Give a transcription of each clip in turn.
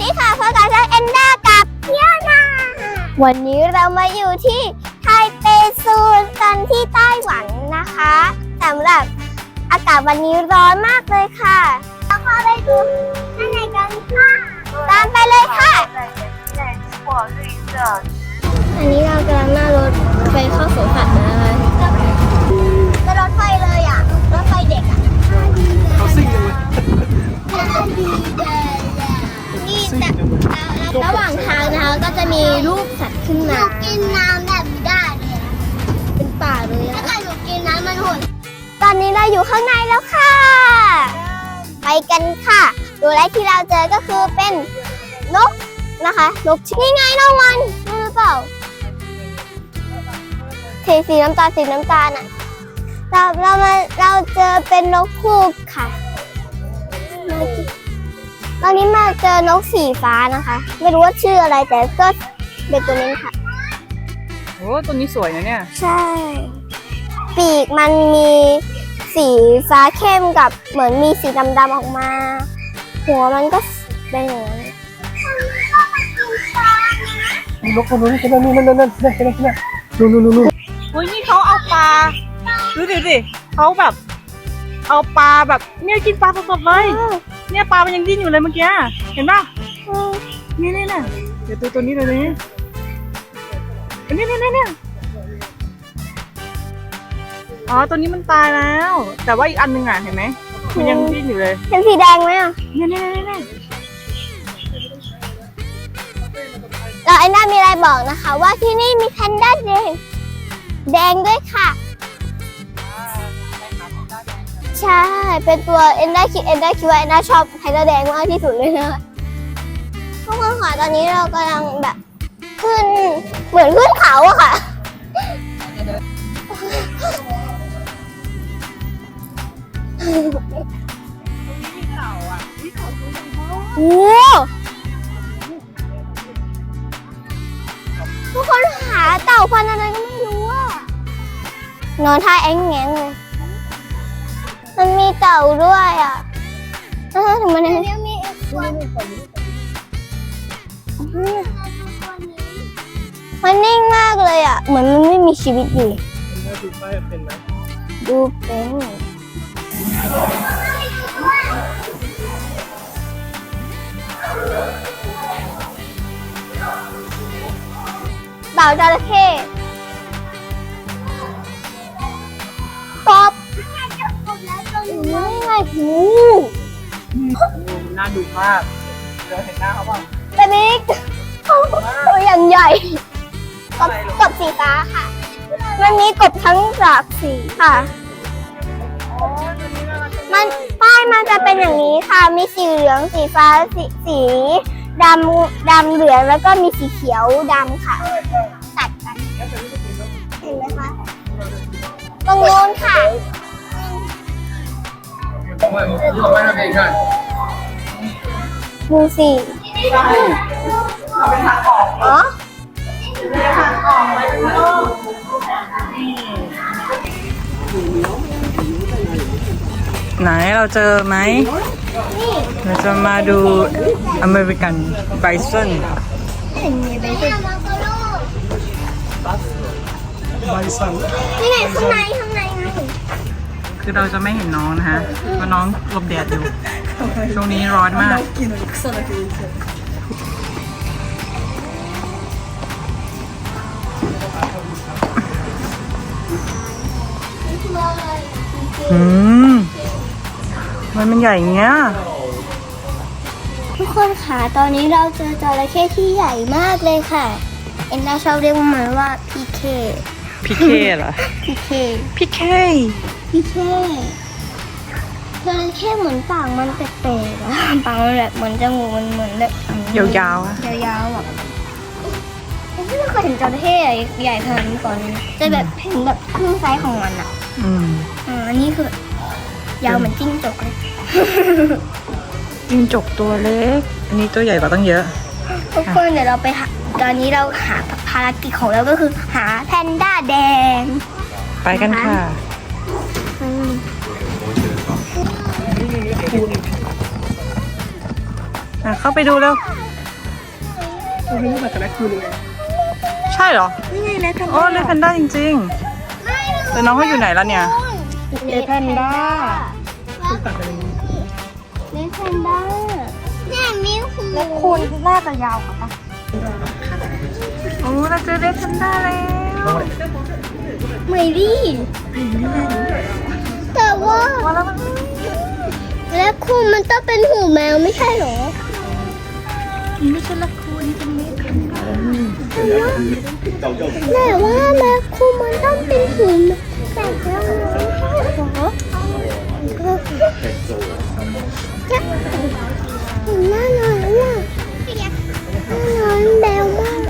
ดีค่ะพบกับช่องเอนด้ากับเพียนาวันนี้เรามาอยู่ที่ไทเปซูนกันที่ไต้หวันนะคะสำหรับอากาศวันนี้ร้อนมากเลยค่ะเราเข้าไปดูข้างในกันค่ะตามไปเลยค่ะอันนี้เรากำลังนั่งรถไปเข้าสวนสัตว์นะคะก็รถไฟเลย ขึ้นมากินน้ำแบบได้เลยเป็นป่าเลยอะถ้าหนูกินน้ำมันหดตอนนี้เราอยู่ข้างในแล้วค่ะ ไปกันค่ะตัวแรกที่เราเจอก็คือเป็นนกนะคะนกนี่ไงน้องวันรู้หรือเปล่าสีสีน้ำตาลสีน้ำตาลอะเราเรามาเราเจอเป็นนกคูกค่ะตอนนี้มาเจอนกสีฟ้านะคะ ไม่รู้ว่าชื่ออะไรแต่ก็ เป็นตัวนี้ค่ะ โอ้ตัวนี้สวยนะเนี่ย ใช่ ปีกมันมีสีฟ้าเข้มกับเหมือนมีสีดำๆออกมา หัวมันก็เป็นอย่างนั้นนกตัวนู้นใช่ไหมนู่นนั่นนั่นนั่นนั่นนั่นนั่นนู่นนู่นนู่นเฮ้ยนี่เขาเอาปลา ดูดิดิเขาแบบ เอาปลาแบบเนี่ยกินปลาสดๆเลย เนี่ยปลามันยังดิ้นอยู่เลยเมื่อกี้ เห็นป่ะ นี่นี่น่ะเดี๋ยวตัวตัวนี้ตัวนี้ นี่นี่นี่นี่อ๋อ ตัวนี้มันตายแล้ว แต่ว่าอีกอันหนึงอะเห็นไหมมันยังดิ้นอยู่เลยเป็นสีแดงไหมอะเนี่ยเนี่ยเนี่ยเนี่ยแล้วไอ้น่ามีอะไรบอกนะคะ ว่าที่นี่มีแพนด้าแดงแดงด้วยค่ะ ใช่ เป็นตัวเอ็นด้าคิดเอ็นด้าคิดว่าเอ็นด้าชอบแพนด้าแดงมากที่สุดเลยนะทุกคนค่ะตอนนี้เรากำลังแบบ ขึ้น เหมือนขึ้นเขาอะค่ะโอ้ทุกคนหาเต่าพันธุ์อะไรก็ไม่รู้อะนอนท่าแองแงงเลย มันมีเต่าด้วยอะเออถึงมันเนี่ยมีอีกคนมั นนิ่งมากเลยอะ เหมือนมันไม่มีชีวิตอยู่ดูป้ายเป็นไหมดูเป็นเต่าจระเข้กบนี่ไงหูน่าดูมากเราเห็นหน้าเขาบ้างแต่นี่ตัวอย่างใหญ่ กบกบสีฟ้าค่ะ มันมีกบทั้งหลากสีค่ะ มันป้ายมันจะเป็นอย่างนี้ค่ะ มีสีเหลืองสีฟ้าสีสีดำดำเหลืองแล้วก็มีสีเขียวดำค่ะ ตัดกัน เห็นไหมคะตรงนู้นค่ะ ดูสิ อ๋อ ไหนเราเจอไหมนี่เราจะมาดูอเมริกันไบซอนเห็นมีใบเตยไบซอนนี่ไงข้างในข้างในไงคือเราจะไม่เห็นน้องนะฮะเพราะน้องหลบแดดอยู่ ช่วงนี้ร้อนมาก อืมมันมันใหญ่อย่างเงี้ย ทุกคนค่ะตอนนี้เราเจอจระเข้ที่ใหญ่มากเลยค่ะ เอ็นดาชอบเรียกมันว่าพีเคพี่เคเหรอ พีเคพี่เค พีเคจระเข้เหมือนปากมันแปลกๆอะปากมันแบบเหมือนจมูกมันเหมือนแบบยาวๆอะ ยาวๆแบบ ไม่เคยเห็นจระเข้ใหญ่ขนาดนี้ก่อนเลยจะแบบเห็นแบบครึ่งไซส์ของมันอะอืมอ่าอันนี้คือยาวเหมือนจิ้งจกเลยจิ้งจกตัวเล็ก อันนี้ตัวใหญ่กว่าตั้งเยอะ ทุกคนเดี๋ยวเราไปหาตอนนี้เราหาภารกิจของเราก็คือหาแพนด้าแดง ไปกันค่ะอืมอะเข้าไปดูแล้ว ไมันไม่เหมือนกับแรคคูนเลยใช่เหรอ นี่ไงแรคคูนโอ้เลฟแพนด้าจริง ๆ แต่น้องเขาอยู่ไหนแล้วเนี่ยเลฟแพนด้าต้องตัดไปเลยเลฟแพนด้าเนี่ยมีหูและคูนน่าจะยาวกว่าปะโอ้เราเจอเลฟแพนด้าแล้วไม่ดีแต่ว่ามาแล้วมันและคุณมันต้องเป็นหูแมวไม่ใช่เหรอ ไม่ใช่ละคุณเป็นเลฟแพนด้า แต่ว่าแม่คุณมันต้องเป็นหูแมแต่แล้วไม่ใช่เหรอน่านอนน่ะน่านอนแมวมาก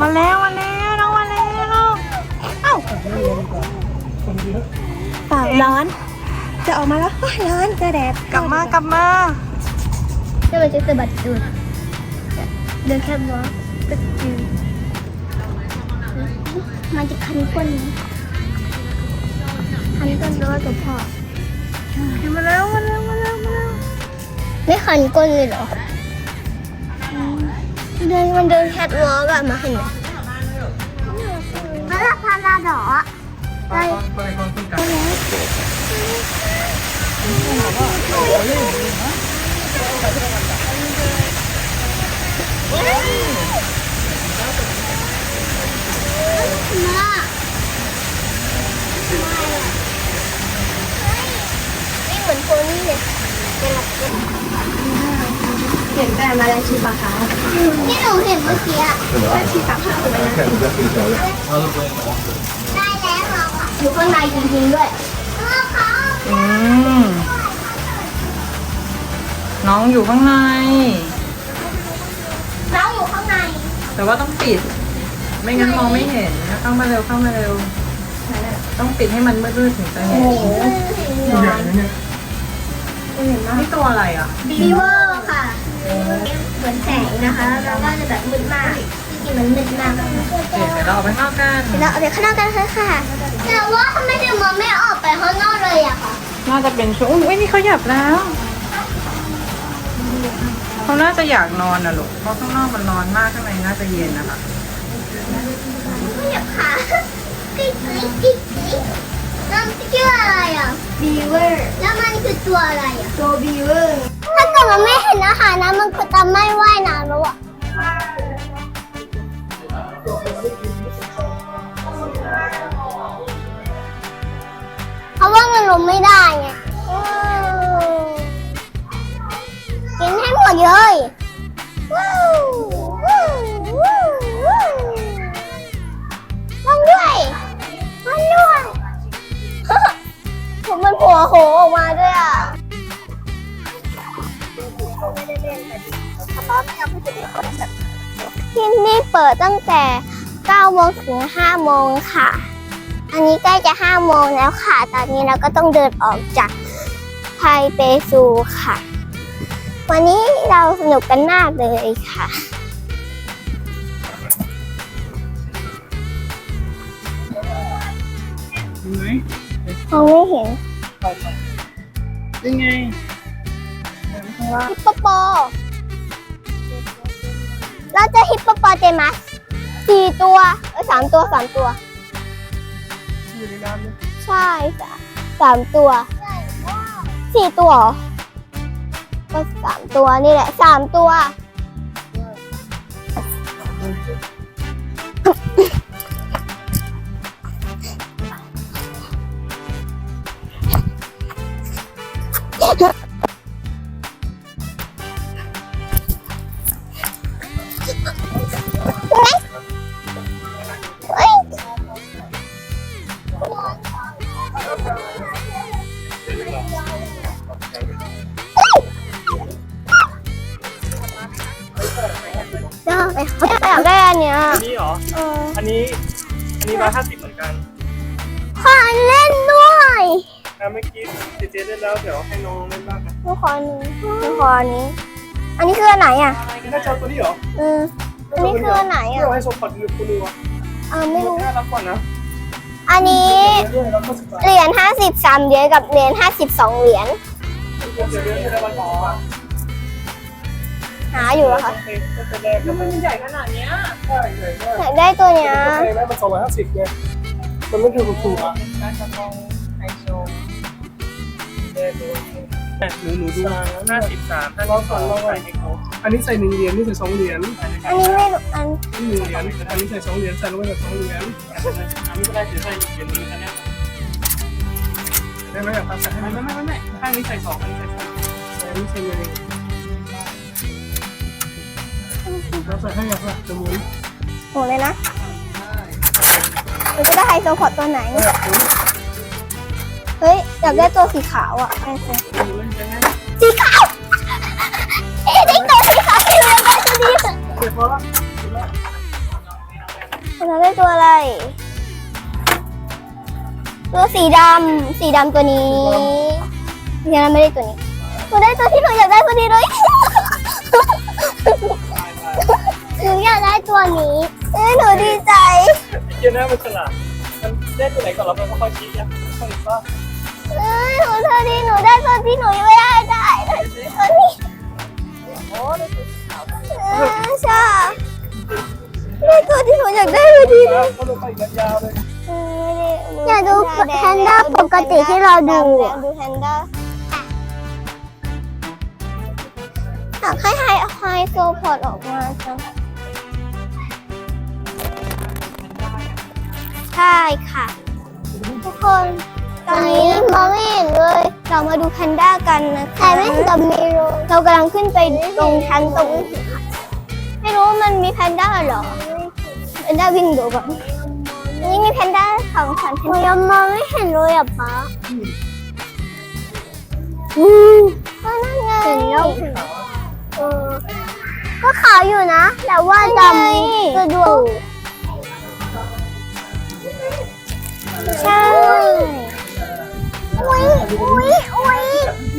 มาแล้วมาแล้วน้องมาแล้วเอ้าปากร้อน จะออกมาแล้วร้อนจะแดดกลับมากลับมาจะมันจะสะบัดตูด เดินแค่ว่าก็จืดมันจะคันก้นคันก้นด้วยกับพ่อมาแล้วมาแล้วมาแล้วมาแล้วไม่คันก้นเลยเหรอเดินมันเดินแคทวอล์กอะมาเห็นไหมพระพาราดอไปไปก่อนคุณกันมานี่เหมือนโพนี่เลย เป็นหลักเป็นเห็นแต่มาแล้วชีปะคะที่หนูเห็นเมื่อกี้อะแต่ชีปะคะถูกไหมนะได้แล้วเรอะอยู่ข้างในจริงๆด้วยอืมน้องอยู่ข้างใน แต่ว่าต้องปิด ไม่งั้นมองไม่เห็นนะเข้ามาเร็วเข้ามาเร็ว ต้องปิดให้มันมืดๆถึงจะเห็นตัวใหญ่นะเนี่ยนี่ตัวอะไรอะบีเวอร์ค่ะเหมือนแสงนะคะแล้วก็จะแบบมืดมากจริงๆมันมืดมากเดี๋ยวเราออกไปข้างนอกกันเดี๋ยวเราเอาไปข้างนอกกันเลยค่ะแต่ว่าทำไมถึงมันไม่ออกไปข้างนอกเลยอะคะน่าจะเป็นช่วงอุ้ยนี่เขาหยับแล้ว เขาน่าจะอยากนอนนะลูก เพราะข้างนอกมันร้อนมากข้างในน่าจะเย็นนะคะไม่อยากค่ะกิ๊กกิ๊กกิ๊กกิ๊กน้อชื่ออะไรอะบีเวอร์แล้วมันคือตัวอะไรอะตัวบีเวอร์ถ้าเกิดมันไม่เห็นอาหารนะมันก็จะไม่ว่ายน้ำแล้วอะเพราะว่ามันลงไม่ได้ไง เลยว้าวว้าวว้าวว้าวลงด้วยลงด้วยผมมันผัวโหออกมาด้วยอะที่นี่เปิดตั้งแต่9โมงถึง5โมงค่ะ อันนี้ใกล้จะ5โมงแล้วค่ะ ตอนนี้เราก็ต้องเดินออกจากไทเปซูค่ะ วันนี้เราสนุกกันมากเลยค่ะดูไหมมองไม่เห็นไปไปยังไงฮิปโปโป เราเจะฮิปโปโปเตมัสสี่ตัวเออสามตัวสามตัว อยู่ในน้ำเลยใช่สามสามตัวสี่ตัวเหรอ ก็สามตัวนี่แหละสามตัว อยากได้อันเนี้ยอันนี้เหรอ เอออันนี้ อันนี้ร้อยห้าสิบเหมือนกันขอเล่นด้วยอะเมื่อกี้เจเจเล่นแล้วเดี๋ยวให้น้องเล่นบ้างนะหนูขอหนึ่งหนูขออันนี้ อันนี้คืออันไหนอะน่าจะเอาตัวนี้เหรอเอออันนี้คืออันไหนไม่อะเอาให้โซฟอดดูคุณดูอะเออไม่รู้น่ารักกว่านนะอันนี้ด้วยแล้วก็สิบบาทเหรียญห้าสิบสามเหรียญกับเหรียญห้าสิบสองเหรียญ เดี๋ยวเดี๋ยวให้ได้วันสองบาท หาอยู่อะค่ะทำไมมันใหญ่ขนาดเนี้ยใช่ใหญ่มากอยากได้ตัวเนี้ยแพงนะมันสองร้อยห้าสิบไงมันไม่คือถูกๆอะการกระทงไฮโซหนูหนูดูห้าสิบสามห้าสิบสองใส่ให้ครบอันนี้ใส่หนึ่งเหรียญนี่ใส่สองเหรียญอันนี้ไม่รู้อันนี่หนึ่งเหรียญอันนี้ใส่สองเหรียญใส่ลงไปแบบสองเหรียญอันนี้ก็ได้ถือใส่เดี๋ยวนี้กันเนี่ยได้ไหมอะครับใส่ให้ไม่ไหมไม่ไม่ไม่ข้างนี้ใส่สองข้างนี้ใส่สามใส่อันนี้ใส่หนึ่ง แล้วใส่ให้อะค่ะจมูกหมดเลยนะมันจะได้ไฮโซพอร์ตตัวไหน เฮ้ยอยากได้ตัวสีขาวอะไฮโซสีขาวเอ๊ะได้ตัวสีขาวที่เลยได้ตัวนี้เร็จแล้วได้ตัวอะไร ตัวสีดำสีดำตัวนี้ยังไม่ได้ตัวนี้หนูได้ตัวที่หนูอยากได้พอดีเลย หนูอยากได้ตัวนี้เอ้ยหนูดีใจ เกี่ยวหน้ามันฉลาดมันได้ตัวไหนก่อนแล้วมันก็ค่อยคิดนะค่อยว่าเอ้ยหนูเธอดีหนูได้ตัวที่หนูยังไม่ได้ได้ได้ตัวนี้โอ้ได้ตัวขาวเออใช่ได้ตัวที่หนูอยากได้พอดีเลยเขาลงไปอีกยาวเลยอยากดูแพนด้าปกติที่เราดู ดูแพนด้าอยากให้ไฮไฮโซพอร์ตออกมาจัง ใช่ค่ะ ทุกคนตอนนี้มองไม่เห็นเลย เรามาดูแพนด้ากันนะคะแต่ไม่เห็นกับมีโรเรากำลังขึ้นไปตรงชั้นตรงไม่รู้ว่ามันมีแพนด้าเหรอแพนด้าวิ่งดูแบบนี่มีแพนด้าสองชั้นแพนด้ายังมองไม่เห็นเลยอะป๊าอืมก็นั่นไงเห็นแล้วเออก็ขาวอยู่นะ แต่ว่าดำกระดูก ใช่อุ้ยอุ้ยอุ้ย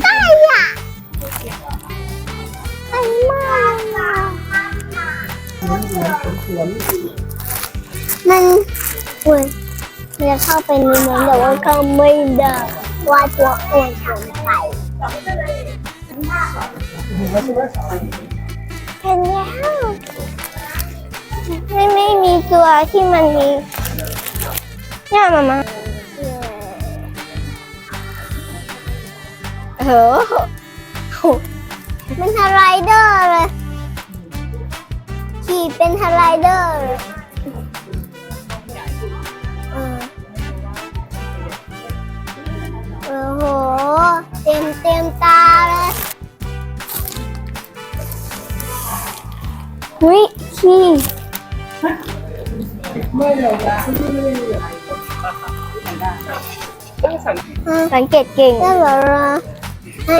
ได้อะไอ้มากอะมันอุ้ยมันจะเข้าไปในนั้นแต่ว่าเข้าไม่ได้ว่าตัวอ้วนทำไปเห็นแล้วใช่ไหมเห็นแล้วไม่ไม่มีตัวที่มันมี เนี่ยมามาเออโหมันทไลเดอร์เลย ขี่เป็นทไลเดอร์เลยเออโอ้โห เต็มเต็มตาเลยหุยขี่ไม่เอาซื้อเลย ต้องสังเกตสังเกตเก่งได้เหรอให้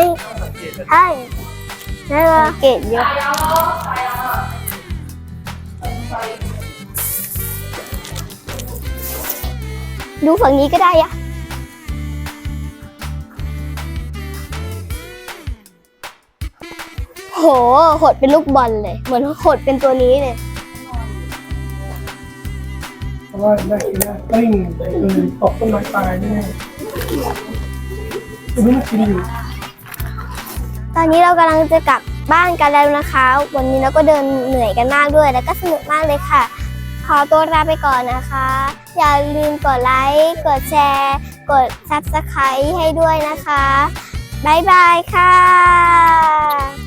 ให้ได้เหรอสังเกตเยอะดูฝั่งนี้ก็ได้อะโหหดเป็นลูกบอลเลย เหมือนหดเป็นตัวนี้เลยเพ ราะว่าได้กินได้กลิ้งคือตกต้นไม้ตายแน่ตัวนี้มันกินอยู่ตอนนี้เรากำลังจะกลับบ้านกันแล้วนะคะ วันนี้เราก็เดินเหนื่อยกันมากด้วย แล้วก็สนุกมากเลยค่ะ ขอตัวลาไปก่อนนะคะ อย่าลืมกดไลค์ กดแชร์ กด Subscribe ให้ด้วยนะคะ บ๊ายบายค่ะ